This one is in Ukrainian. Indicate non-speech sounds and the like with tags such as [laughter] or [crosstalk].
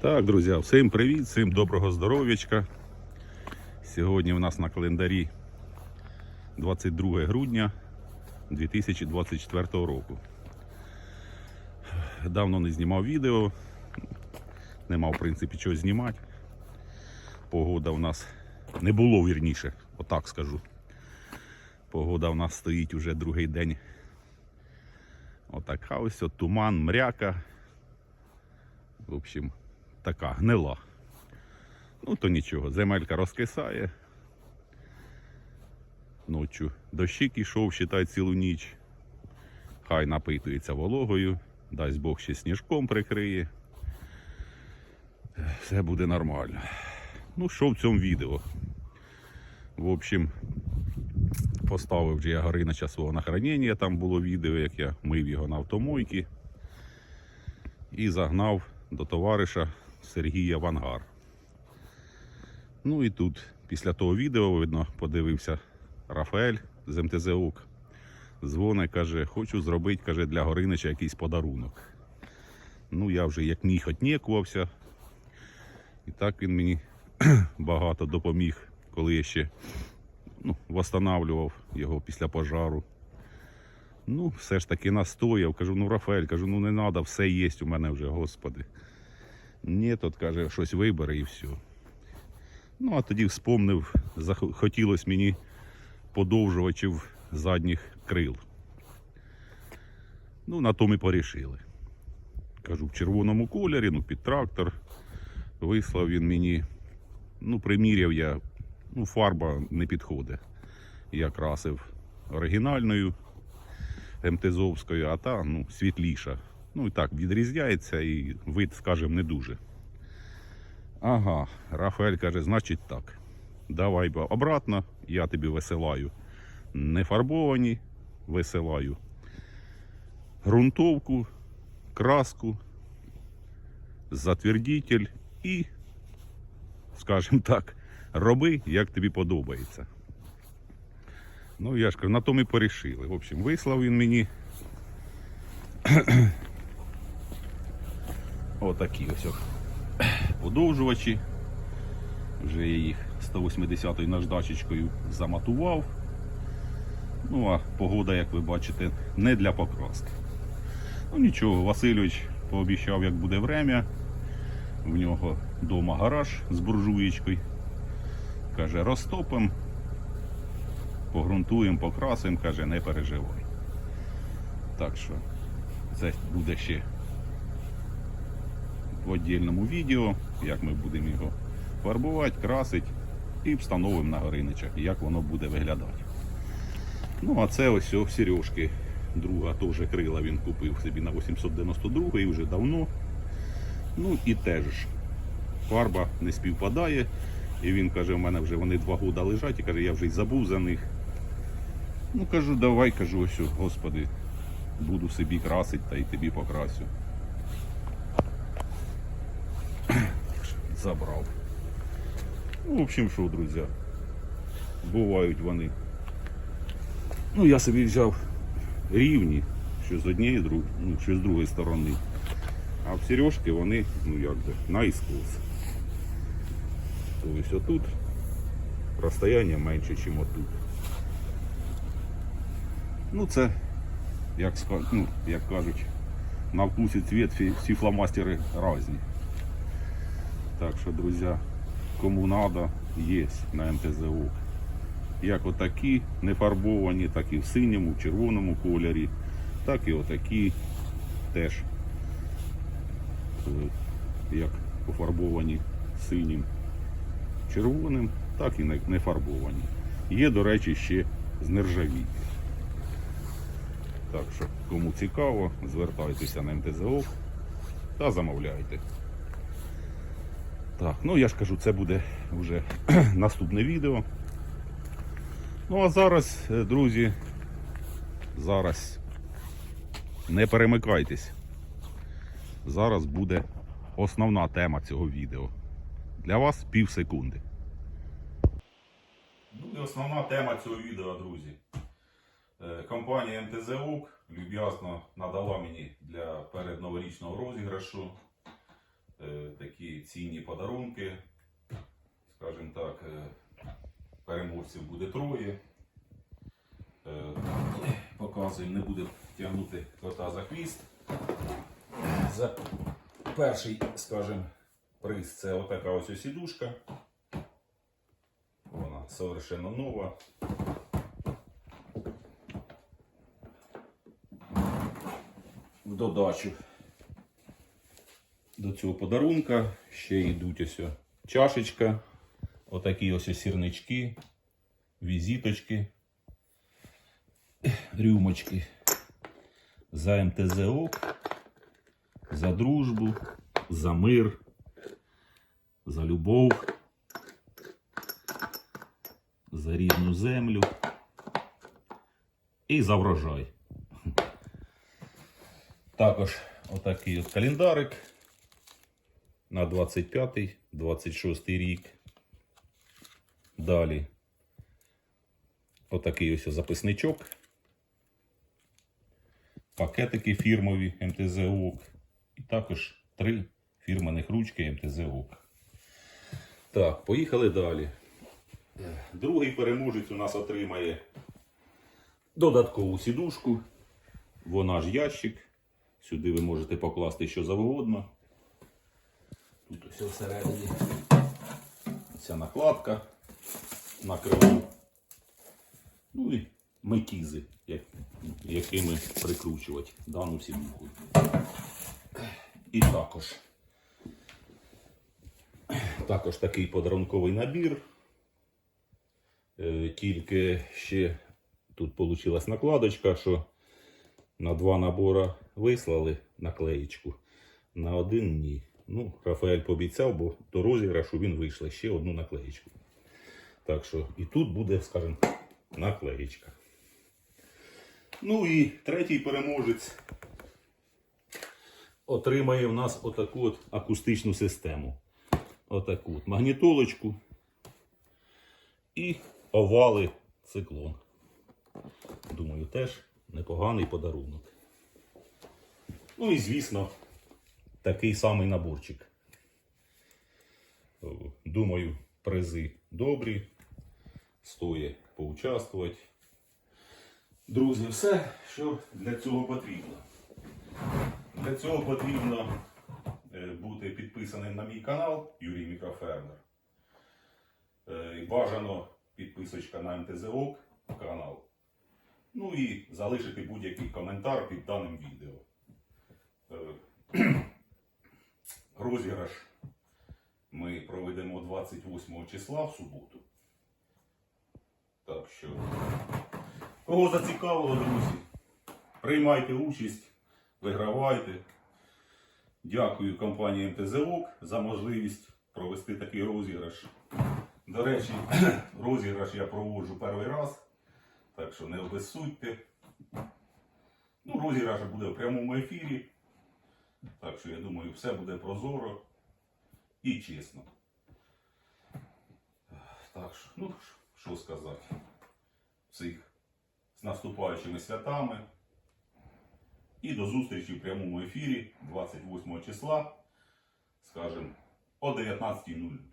Так, друзі, всім привіт, всім доброго здоров'ячка. Сьогодні у нас на календарі 22 грудня 2024 року. Давно не знімав відео, не мав в принципі чого знімати. Погода у нас не було вірніше, отак скажу. Погода у нас стоїть уже другий день. Отака ось туман, мряка. В общем, така гнила. Ну, то нічого, земелька розкисає. Ночі дощик ішов, считай, цілу ніч. Хай напитується вологою, дасть Бог ще сніжком прикриє. Все буде нормально. Ну, що в цьому відео? В общем, поставив вже я Горинича свого на хранення, там було відео, як я мив його на автомойці. І загнав до товариша Сергія в ангар. Ну і тут, після того відео, видно, подивився Рафаель з МТЗОК. Дзвонить, каже, хочу зробити каже, для Горинича якийсь подарунок. Ну, я вже як міг отнікувався. І так він мені [clears throat] багато допоміг, коли я ще ну, восстанавлював його після пожару. Ну, все ж таки настояв. Кажу, ну Рафаель, кажу, ну не треба, все є у мене вже, господи. Ні, тут каже, щось вибере і все. Ну, а тоді вспомнив, зах- хотілося мені подовжувачів задніх крил. Ну, на тому і порішили. Кажу, в червоному кольорі, ну, під трактор. Вислав він мені. Ну, приміряв я, ну, фарба не підходить. Я красив оригінальною МТЗовською, а та ну, світліша. Ну і так, відрізняється і вид, скажімо, не дуже. Ага, Рафаель каже, значить так. Давай обратно, я тобі висилаю не фарбовані, висилаю ґрунтовку, краску, затвердитель і, скажімо так, роби, як тобі подобається. Ну, я ж кажу, на тому і порішили. В общем, вислав він мені. Отакі ось о подовжувачі. Вже я їх 180 наждачечкою заматував. Ну, а погода, як ви бачите, не для покраски. Ну нічого, Васильович пообіцяв, як буде время. В нього вдома гараж з буржуєчкою. Каже, розтопимо, погрунтуємо, покрасимо, каже, не переживай. Так що це буде ще в віддільному відео, як ми будемо його фарбувати, красити і встановимо на гориничах, як воно буде виглядати. Ну, а це ось о, Сережки. Друга теж крила він купив собі на 892 і вже давно. Ну і теж фарба не співпадає. І він каже, у мене вже вони два роки лежать, і каже, я вже й забув за них. Ну кажу, давай, кажу, ось, господи, буду собі красити та й тобі покрасю. Забрав. Ну, в общем, що, друзі, бувають вони. Ну, я собі взяв рівні, що з однієї, ну, що з другої сторони. А в сережки вони, ну як би, наискос. Тобто отут розстояння менше, ніж отут. Ну це, як, ну, як кажуть, на вкус і цвіт всі фломастери різні. Так що, друзі, кому треба, є на МТЗО. Як отакі не фарбовані, так і в синьому, в червоному кольорі, так і отакі теж е, як пофарбовані синім, червоним, так і не фарбовані. Є, до речі, ще з нержавійки. Так що, кому цікаво, звертайтеся на МТЗО та замовляйте. Так, ну я ж кажу, це буде вже [clears throat] наступне відео. Ну а зараз, е, друзі, зараз не перемикайтесь. Зараз буде основна тема цього відео. Для вас пів секунди. І основна тема цього відео, друзі. Е, Компанія МТЗ люб'язно надала мені для передноворічного розіграшу такі цінні подарунки. Скажімо так, е, переможців буде троє. Е, Показуємо, не буде тягнути кота за хвіст. За перший, скажімо, приз це отака ось ось сідушка. Вона совершенно нова. В додачу до цього подарунка ще йдуть ось чашечка, отакі ось сірнички, візиточки, рюмочки за МТЗО, за дружбу, за мир, за любов, за рідну землю і за врожай. Також отакий от календарик на 25-26 рік. Далі отакий ось записничок. Пакетики фірмові МТЗ ОК. І також три фірманих ручки МТЗ ОК. Так, поїхали далі. Другий переможець у нас отримає додаткову сідушку. Вона ж ящик. Сюди ви можете покласти що завгодно. Тут ось всередині ця накладка на крилу. Ну і метізи, як, якими прикручувати дану сідуху. І також. Також такий подарунковий набір. Е, Тільки ще тут вийшла накладочка, що на два набора вислали наклеєчку, на один ні. Ну, Рафаель пообіцяв, бо до розіграшу він вийшли ще одну наклеєчку. Так що і тут буде, скажімо, наклеєчка. Ну і третій переможець отримає в нас отаку от акустичну систему. Отаку от магнітолочку і овали циклон. Думаю, теж непоганий подарунок. Ну і звісно, такий самий наборчик. Думаю, призи добрі. Стоїть поучаствувати. Друзі, все, що для цього потрібно. Для цього потрібно е, бути підписаним на мій канал Юрій Мікрофермер. Е, Бажано підписочка на МТЗОК канал. Ну і залишити будь-який коментар під даним відео. Розіграш ми проведемо 28 числа в суботу. Так що, кого зацікавило, друзі, приймайте участь, вигравайте. Дякую компанії МТЗОК за можливість провести такий розіграш. До речі, [clears throat] розіграш я проводжу перший раз, так що не обезсудьте. Ну, розіграш буде в прямому ефірі. Так що я думаю, все буде прозоро і чесно. Так що, ну, що сказати. Всіх з наступаючими святами. І до зустрічі в прямому ефірі 28 числа, скажімо, о 19.00.